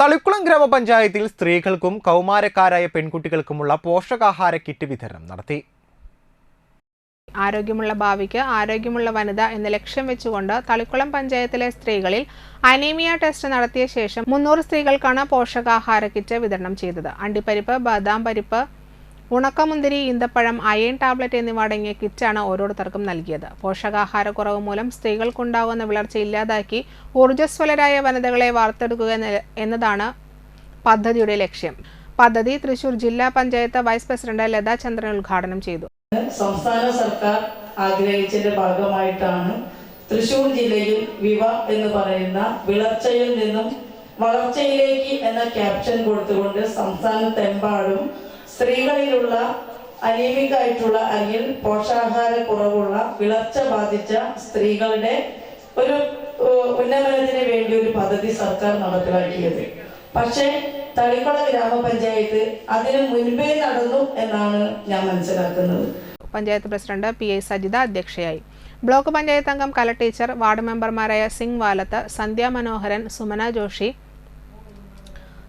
തളിക്കുളം ഗ്രാമപഞ്ചായത്തിൽ സ്ത്രീകൾക്കും കൗമാരക്കാരായ പെൺകുട്ടികൾക്കുമുള്ള പോഷകാഹാര കിറ്റ് വിതരണം നടത്തി. ആരോഗ്യമുള്ള ഭാവിക്ക് ആരോഗ്യമുള്ള വനിത എന്ന ലക്ഷ്യം വെച്ചുകൊണ്ട് തളിക്കുളം പഞ്ചായത്തിലെ സ്ത്രീകളിൽ അനീമിയ ടെസ്റ്റ് നടത്തിയ ശേഷം മുന്നൂറ് സ്ത്രീകൾക്കാണ് പോഷകാഹാര കിറ്റ് വിതരണം ചെയ്തത്. അണ്ടിപ്പരിപ്പ് ബദാം പരിപ്പ് ഉണക്കമുന്തിരി ഈന്തപ്പഴം അയൺ ടാബ്ലറ്റ് എന്നിവ അടങ്ങിയ കിറ്റാണ് ഓരോരുത്തർക്കും നൽകിയത്. പോഷകാഹാരക്കുറവ് മൂലം സ്ത്രീകൾക്കുണ്ടാകുന്ന വിളർച്ച ഇല്ലാതാക്കി ഊർജസ്വലരായ വനിതകളെ വാർത്തെടുക്കുക എന്നതാണ് പദ്ധതിയുടെ ലക്ഷ്യം. പദ്ധതി തൃശൂർ ജില്ലാ പഞ്ചായത്ത് വൈസ് പ്രസിഡന്റ് ലതാ ചന്ദ്രൻ ഉദ്ഘാടനം ചെയ്തു. സംസ്ഥാന സർക്കാർ ആഗ്രഹിച്ചതിന്റെ ഭാഗമായിട്ടാണ് തൃശൂർ ജില്ലയിൽ വിവ എന്ന് പറയുന്ന വിളർച്ചയിൽ നിന്നും വളർച്ചയിലേക്ക് എന്ന ക്യാപ്ഷൻ കൊടുത്തുകൊണ്ട് സംസ്ഥാനത്തെമ്പാടും സ്ത്രീകളിലുള്ള അനീമിക് ആയിട്ടുള്ള അല്ലെങ്കിൽ പോഷകാഹാര കുറവുള്ള വിളർച്ച ബാധിച്ച സ്ത്രീകളുടെ ഒരു ഉന്നമനത്തിന് വേണ്ടി ഒരു പദ്ധതി സർക്കാർ നടപ്പിലാക്കിയത്. പക്ഷേ തളിക്കുള ഗ്രാമപഞ്ചായത്ത് അതിന് മുൻപേ നടന്നു എന്നാണ് ഞാൻ മനസ്സിലാക്കുന്നത്. Panchayat president P I Sajitha അധ്യക്ഷയായി. ബ്ലോക്ക് പഞ്ചായത്ത് അംഗം കല ടീച്ചർ വാർഡ് മെമ്പർമാരായ സിംഗ് വാലത്ത് സന്ധ്യ മനോഹരൻ സുമന ജോഷി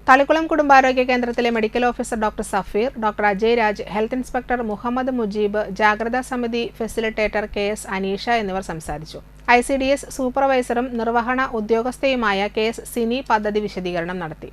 തളിക്കുളം കുടുംബാരോഗ്യ കേന്ദ്രത്തിലെ medical officer doctor Safeer doctor Ajay Raj health inspector Muhammad Mujeeb ജാഗ്രതാ സമിതി ഫെസിലിറ്റേറ്റർ കെ എസ് അനീഷ എന്നിവർ സംസാരിച്ചു. ഐ സി ഡി എസ് സൂപ്പർവൈസറും നിർവഹണ ഉദ്യോഗസ്ഥയുമായ കെ എസ് സിനി പദ്ധതി വിശദീകരണം നടത്തി.